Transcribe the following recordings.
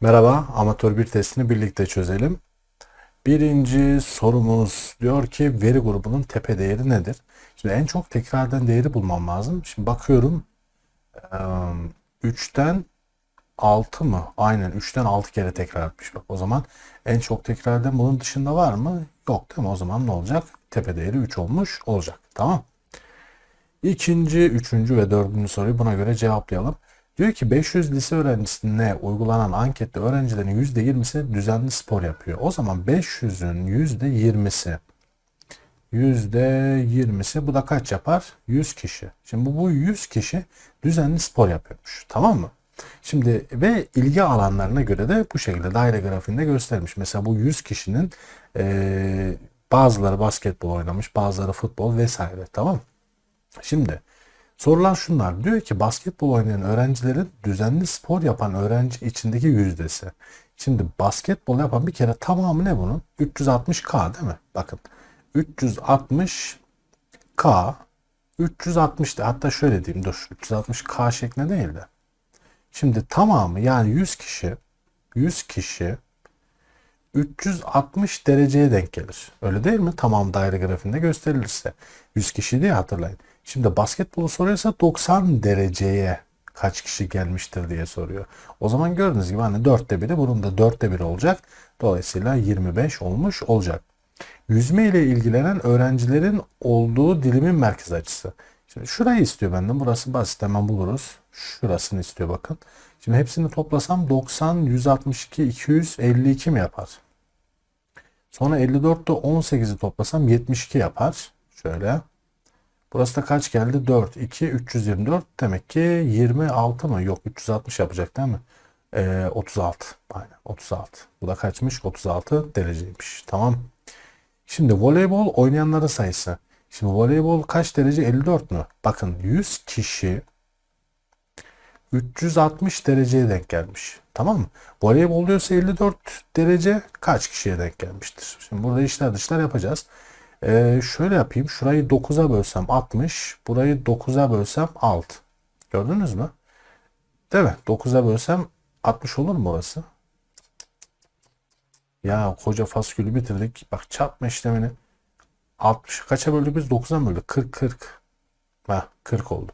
Merhaba, amatör bir testini birlikte çözelim. Birinci sorumuz diyor ki veri grubunun tepe değeri nedir? Şimdi en çok tekrar eden değeri bulmam lazım. Şimdi bakıyorum 3'ten 6 mı? Aynen 3'ten 6 kere tekrar etmiş. Bak o zaman en çok tekrar eden bunun dışında var mı? Yok değil mi? O zaman ne olacak? Tepe değeri 3 olmuş olacak. Tamam. İkinci, üçüncü ve dördüncü soruyu buna göre cevaplayalım. Diyor ki 500 lise öğrencisine uygulanan ankette öğrencilerin %20'si düzenli spor yapıyor. O zaman 500'ün %20'si %20'si bu da kaç yapar? 100 kişi. Şimdi bu, bu 100 kişi düzenli spor yapıyormuş. Tamam mı? Şimdi ve ilgi alanlarına göre de bu şekilde daire grafiğinde göstermiş. Mesela bu 100 kişinin eee, bazıları basketbol oynamış, bazıları futbol vesaire. Tamam? Şimdi sorulan şunlar. Diyor ki basketbol oynayan öğrencilerin düzenli spor yapan öğrenci içindeki yüzdesi. Şimdi basketbol yapan bir kere tamamı ne bunun? 360K değil mi? Bakın 360K 360 de hatta şöyle diyeyim dur 360K şeklinde değil de. Şimdi tamamı yani 100 kişi 100 kişi 360 dereceye denk gelir. Öyle değil mi? Tamam daire grafiğinde gösterilirse. 100 kişi diye hatırlayın. Şimdi basketbolu soruyorsa 90 dereceye kaç kişi gelmiştir diye soruyor. O zaman gördüğünüz gibi hani 4'te biri bunun da 4'te biri olacak. Dolayısıyla 25 olmuş olacak. Yüzme ile ilgilenen öğrencilerin olduğu dilimin merkez açısı. Şimdi şurayı istiyor benden. Burası basit hemen buluruz. Şurasını istiyor bakın. Şimdi hepsini toplasam 90, 162, 252 mi yapar? Sonra 54'te 18'i toplasam 72 yapar. Şöyle. Burası da kaç geldi? 4, 2, 324. Demek ki 26 mı? Yok 360 yapacak değil mi? Ee, 36. Aynen 36. Bu da kaçmış? 36 dereceymiş. Tamam. Şimdi voleybol oynayanların sayısı. Şimdi voleybol kaç derece? 54 mü? Bakın 100 kişi 360 dereceye denk gelmiş. Tamam mı? Voleybol diyorsa 54 derece kaç kişiye denk gelmiştir? Şimdi burada işler dışlar yapacağız. Ee, şöyle yapayım. Şurayı 9'a bölsem 60. Burayı 9'a bölsem 6. Gördünüz mü? Değil mi? 9'a bölsem 60 olur mu orası? Ya koca faskülü bitirdik. Bak çarpma işlemini. 60 kaça böldük biz? 9'a mı böldük? 40 40. Ha 40 oldu.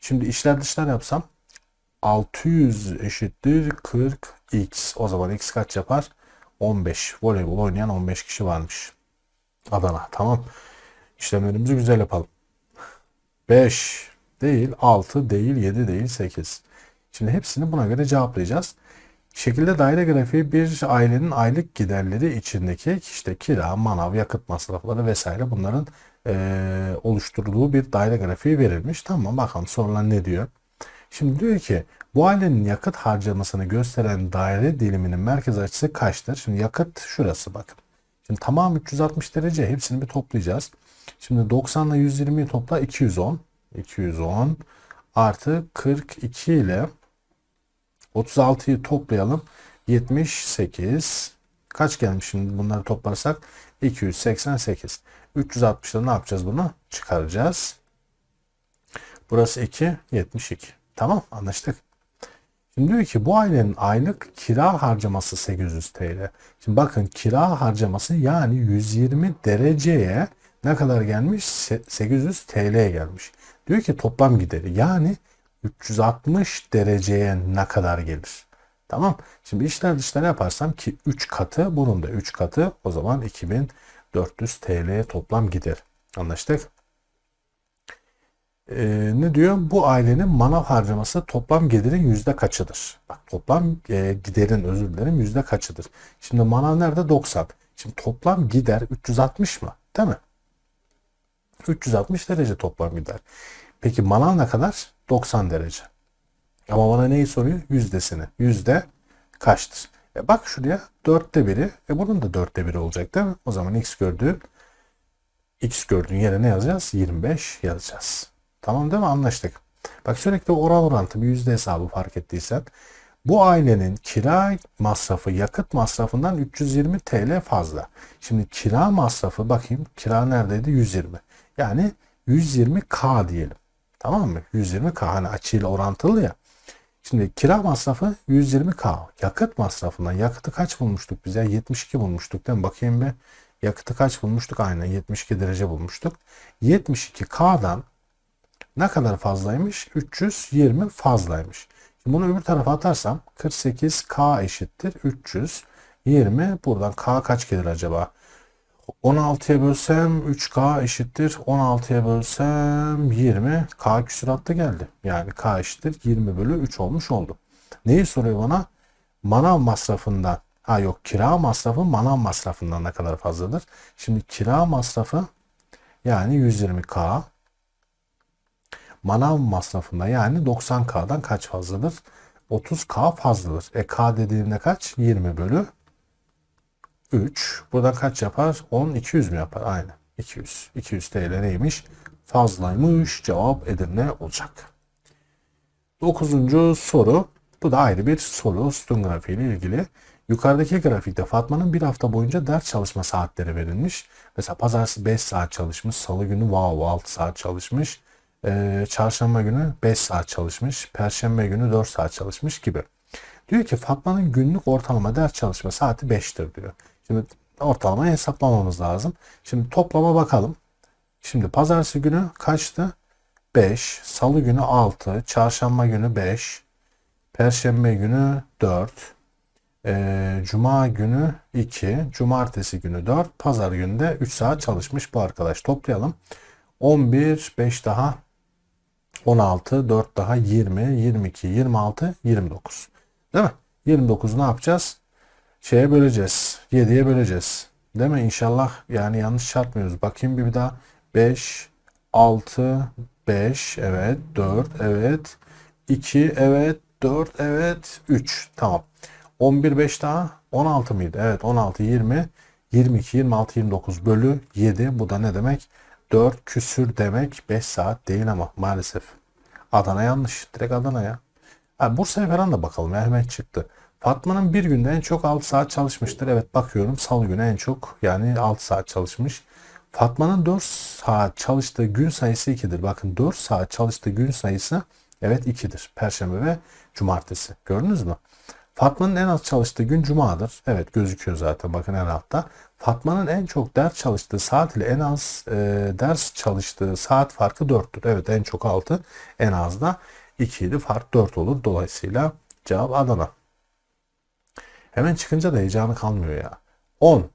Şimdi işler dışlar yapsam 600 eşittir 40x. O zaman x kaç yapar? 15. Voleybol oynayan 15 kişi varmış. Adana. Tamam. İşlemlerimizi güzel yapalım. 5 değil, 6 değil, 7 değil, 8. Şimdi hepsini buna göre cevaplayacağız. Şekilde daire grafiği bir ailenin aylık giderleri içindeki işte kira, manav, yakıt masrafları vesaire bunların eee, oluşturduğu bir daire grafiği verilmiş. Tamam bakalım sorular ne diyor? Şimdi diyor ki bu ailenin yakıt harcamasını gösteren daire diliminin merkez açısı kaçtır? Şimdi yakıt şurası bakın. Şimdi tamam 360 derece hepsini bir toplayacağız. Şimdi 90 ile 120'yi topla 210. 210 artı 42 ile 36'yı toplayalım. 78. Kaç gelmiş şimdi bunları toplarsak? 288. 360'da ne yapacağız bunu? Çıkaracağız. Burası 2, 72. Tamam anlaştık. Şimdi diyor ki bu ailenin aylık kira harcaması 800 TL. Şimdi bakın kira harcaması yani 120 dereceye ne kadar gelmiş? Se- 800 TL gelmiş. Diyor ki toplam gideri yani 360 dereceye ne kadar gelir? Tamam. Şimdi işler dışlar yaparsam ki 3 katı bunun da 3 katı o zaman 2400 TL toplam gider. Anlaştık. Ee, ne diyor? Bu ailenin manav harcaması toplam gelirin yüzde kaçıdır? Bak toplam e, giderin özür dilerim yüzde kaçıdır? Şimdi manav nerede? 90. Şimdi toplam gider 360 mı? Değil mi? 360 derece toplam gider. Peki manav ne kadar? 90 derece. Ama bana neyi soruyor? Yüzdesini. Yüzde kaçtır? E bak şuraya dörtte biri. E bunun da dörtte biri olacak değil mi? O zaman x gördüğün x gördüğün yere ne yazacağız? 25 yazacağız. Tamam değil mi? Anlaştık. Bak sürekli oran orantı bir yüzde hesabı fark ettiysen. Bu ailenin kira masrafı yakıt masrafından 320 TL fazla. Şimdi kira masrafı bakayım kira neredeydi? 120. Yani 120K diyelim. Tamam mı? 120K hani açıyla orantılı ya. Şimdi kira masrafı 120k. Yakıt masrafından yakıtı kaç bulmuştuk biz ya? 72 bulmuştuk değil mi? Bakayım bir. Yakıtı kaç bulmuştuk? Aynen 72 derece bulmuştuk. 72k'dan ne kadar fazlaymış? 320 fazlaymış. Şimdi bunu öbür tarafa atarsam 48k eşittir 320. Buradan k kaç gelir acaba? 16'ya bölsem 3k eşittir 16'ya bölsem 20 k küsuratta geldi. Yani k eşittir 20 bölü 3 olmuş oldu. Neyi soruyor bana? Manav masrafından. Ha yok kira masrafı manav masrafından ne kadar fazladır? Şimdi kira masrafı yani 120k manav masrafında yani 90k'dan kaç fazladır? 30k fazladır. E k dediğimde kaç? 20 bölü 3. Buradan kaç yapar? 10, 200 mü yapar? Aynen. 200. 200 TL neymiş? Fazlaymış. Cevap Edirne olacak. Dokuzuncu soru. Bu da ayrı bir soru. Sütun grafiği ile ilgili. Yukarıdaki grafikte Fatma'nın bir hafta boyunca ders çalışma saatleri verilmiş. Mesela pazartesi 5 saat çalışmış. Salı günü wow 6 saat çalışmış. Ee, çarşamba günü 5 saat çalışmış. Perşembe günü 4 saat çalışmış gibi. Diyor ki Fatma'nın günlük ortalama ders çalışma saati 5'tir diyor. Şimdi ortalama hesaplamamız lazım. Şimdi toplama bakalım. Şimdi pazartesi günü kaçtı? 5. Salı günü 6. Çarşamba günü 5. Perşembe günü 4. Ee, Cuma günü 2. Cumartesi günü 4. Pazar günü de 3 saat çalışmış bu arkadaş. Toplayalım. 11, 5 daha 16, 4 daha 20, 22, 26, 29. Değil mi? 29 ne yapacağız? Şeye böleceğiz. 7'ye böleceğiz. Değil mi? İnşallah yani yanlış çarpmıyoruz. Bakayım bir daha. 5, 6, 5, evet, 4, evet, 2, evet, 4, evet, 3. Tamam. 11, 5 daha 16 mıydı? Evet 16, 20, 22, 26, 29 bölü 7. Bu da ne demek? 4 küsür demek 5 saat değil ama maalesef. Adana yanlış. Direkt Adana'ya. Ha, Bursa'ya falan da bakalım ya hemen çıktı. Fatma'nın bir günde en çok 6 saat çalışmıştır. Evet bakıyorum salı günü en çok yani 6 saat çalışmış. Fatma'nın 4 saat çalıştığı gün sayısı 2'dir. Bakın 4 saat çalıştığı gün sayısı evet 2'dir. Perşembe ve cumartesi. Gördünüz mü? Fatma'nın en az çalıştığı gün cumadır. Evet gözüküyor zaten bakın en altta. Fatma'nın en çok ders çalıştığı saat ile en az e, ders çalıştığı saat farkı 4'tür. Evet en çok 6 en az da 2 idi fark 4 olur. Dolayısıyla cevap Adana. Hemen çıkınca da heyecanı kalmıyor ya. 10.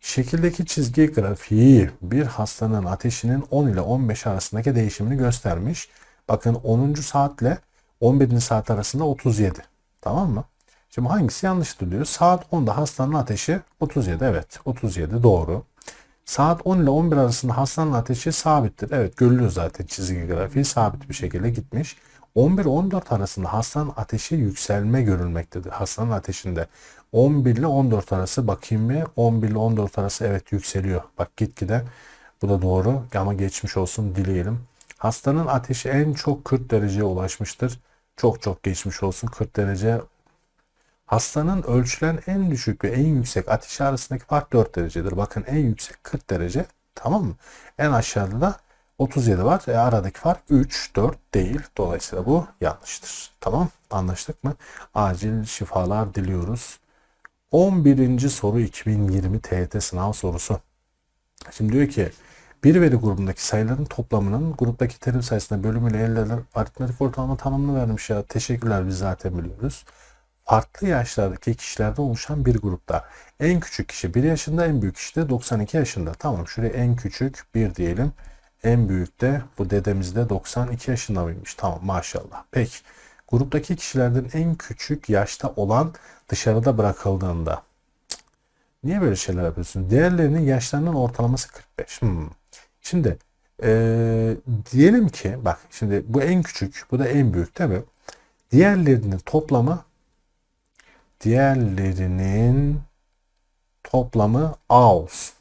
Şekildeki çizgi grafiği bir hastanın ateşinin 10 ile 15 arasındaki değişimini göstermiş. Bakın 10. saatle 11. saat arasında 37. Tamam mı? Şimdi hangisi yanlıştır diyor. Saat 10'da hastanın ateşi 37. Evet 37 doğru. Saat 10 ile 11 arasında hastanın ateşi sabittir. Evet görülüyor zaten çizgi grafiği sabit bir şekilde gitmiş. 11-14 arasında hastanın ateşi yükselme görülmektedir. Hastanın ateşinde 11 ile 14 arası bakayım bir 11 ile 14 arası evet yükseliyor. Bak gitgide bu da doğru ama geçmiş olsun dileyelim. Hastanın ateşi en çok 40 dereceye ulaşmıştır. Çok çok geçmiş olsun 40 derece. Hastanın ölçülen en düşük ve en yüksek ateşi arasındaki fark 4 derecedir. Bakın en yüksek 40 derece tamam mı? En aşağıda da 37 var. E aradaki fark 3, 4 değil. Dolayısıyla bu yanlıştır. Tamam anlaştık mı? Acil şifalar diliyoruz. 11. soru 2020 TYT sınav sorusu. Şimdi diyor ki bir veri grubundaki sayıların toplamının gruptaki terim sayısına bölümüyle elde edilen aritmetik ortalama tanımını vermiş ya. Teşekkürler biz zaten biliyoruz. Farklı yaşlardaki kişilerden oluşan bir grupta. En küçük kişi 1 yaşında, en büyük kişi de 92 yaşında. Tamam şuraya en küçük 1 diyelim. En büyük de bu dedemiz de 92 yaşında mıymış? Tamam maşallah. Peki gruptaki kişilerden en küçük yaşta olan dışarıda bırakıldığında niye böyle şeyler yapıyorsun? Diğerlerinin yaşlarının ortalaması 45. Hmm. Şimdi eee, diyelim ki bak şimdi bu en küçük bu da en büyük değil mi? Diğerlerinin toplamı diğerlerinin toplamı A olsun.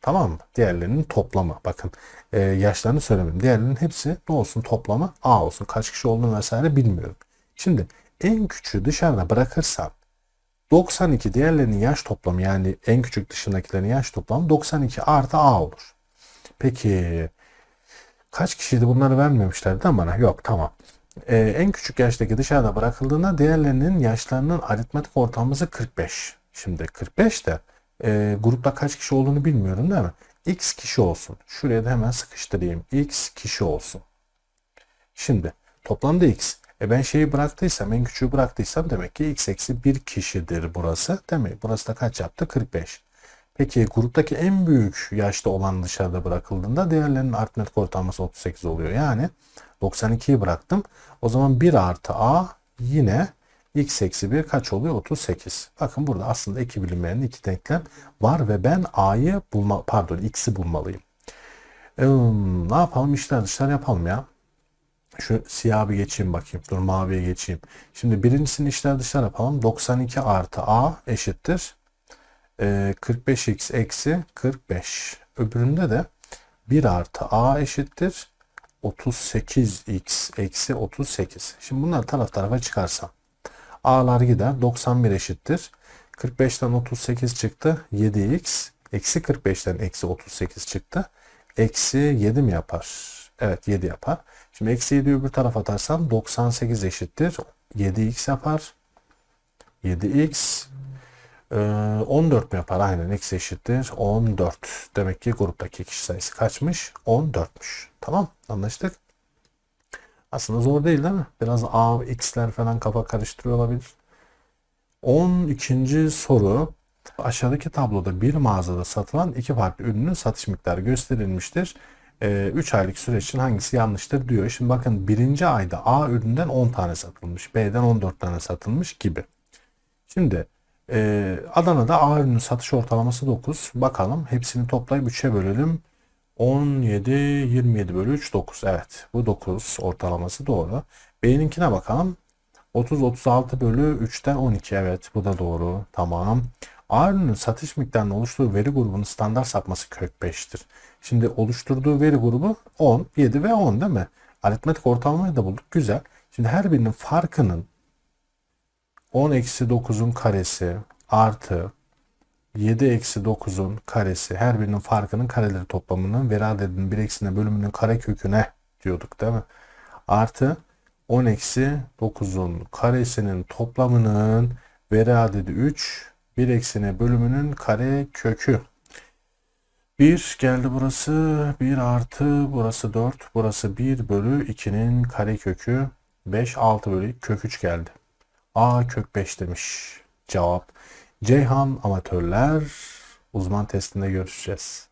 Tamam mı? Diğerlerinin toplamı. Bakın e, yaşlarını söylemedim. Diğerlerinin hepsi ne olsun toplamı A olsun. Kaç kişi olduğunu vesaire bilmiyorum. Şimdi en küçüğü dışarıda bırakırsan 92 diğerlerinin yaş toplamı yani en küçük dışındakilerin yaş toplamı 92 artı A olur. Peki kaç kişiydi bunları vermemişlerdi ama bana? Yok tamam. E, en küçük yaştaki dışarıda bırakıldığında diğerlerinin yaşlarının aritmetik ortalaması 45. Şimdi 45 de e, grupta kaç kişi olduğunu bilmiyorum değil mi? X kişi olsun. Şuraya da hemen sıkıştırayım. X kişi olsun. Şimdi toplamda X. E ben şeyi bıraktıysam, en küçüğü bıraktıysam demek ki X eksi 1 kişidir burası. Değil mi? Burası da kaç yaptı? 45. Peki gruptaki en büyük yaşta olan dışarıda bırakıldığında diğerlerinin aritmetik ortalaması 38 oluyor. Yani 92'yi bıraktım. O zaman 1 artı A yine x eksi 1 kaç oluyor? 38. Bakın burada aslında iki bilinmeyenin iki denklem var ve ben A'yı bulma pardon x'i bulmalıyım. Ee, ne yapalım? İşler dışlar yapalım ya. Şu siyah bir geçeyim bakayım. Dur maviye geçeyim. Şimdi birincisini işler dışlar yapalım. 92 artı A eşittir. Ee, 45x eksi 45. Öbüründe de 1 artı A eşittir. 38x eksi 38. Şimdi bunları taraf tarafa çıkarsam. A'lar gider. 91 eşittir. 45'ten 38 çıktı. 7x. Eksi 45'ten eksi 38 çıktı. Eksi 7 mi yapar? Evet 7 yapar. Şimdi eksi 7'yi öbür tarafa atarsam 98 eşittir. 7x yapar. 7x. Ee, 14 mi yapar? Aynen x eşittir. 14. Demek ki gruptaki kişi sayısı kaçmış? 14'müş. Tamam anlaştık. Aslında zor değil değil mi? Biraz A, X'ler falan kafa karıştırıyor olabilir. 12. soru. Aşağıdaki tabloda bir mağazada satılan iki farklı ürünün satış miktarı gösterilmiştir. 3 aylık süreç için hangisi yanlıştır diyor. Şimdi bakın birinci ayda A üründen 10 tane satılmış. B'den 14 tane satılmış gibi. Şimdi e, Adana'da A ürünün satış ortalaması 9. Bakalım hepsini toplayıp 3'e bölelim. 17, 27 bölü 3, 9. Evet bu 9 ortalaması doğru. B'ninkine bakalım. 30, 36 bölü 3'ten 12. Evet bu da doğru. Tamam. A ürünün satış miktarının oluşturduğu veri grubunun standart sapması kök 5'tir. Şimdi oluşturduğu veri grubu 10, 7 ve 10 değil mi? Aritmetik ortalamayı da bulduk. Güzel. Şimdi her birinin farkının 10 eksi 9'un karesi artı 7 eksi 9'un karesi her birinin farkının kareleri toplamının veri adedinin bir eksine bölümünün kare köküne diyorduk değil mi? Artı 10 eksi 9'un karesinin toplamının veri adedi 3 bir eksine bölümünün kare kökü. 1 geldi burası 1 artı burası 4 burası 1 bölü 2'nin kare kökü 5 6 bölü kök 3 geldi. A kök 5 demiş cevap. Ceyhan amatörler uzman testinde görüşeceğiz.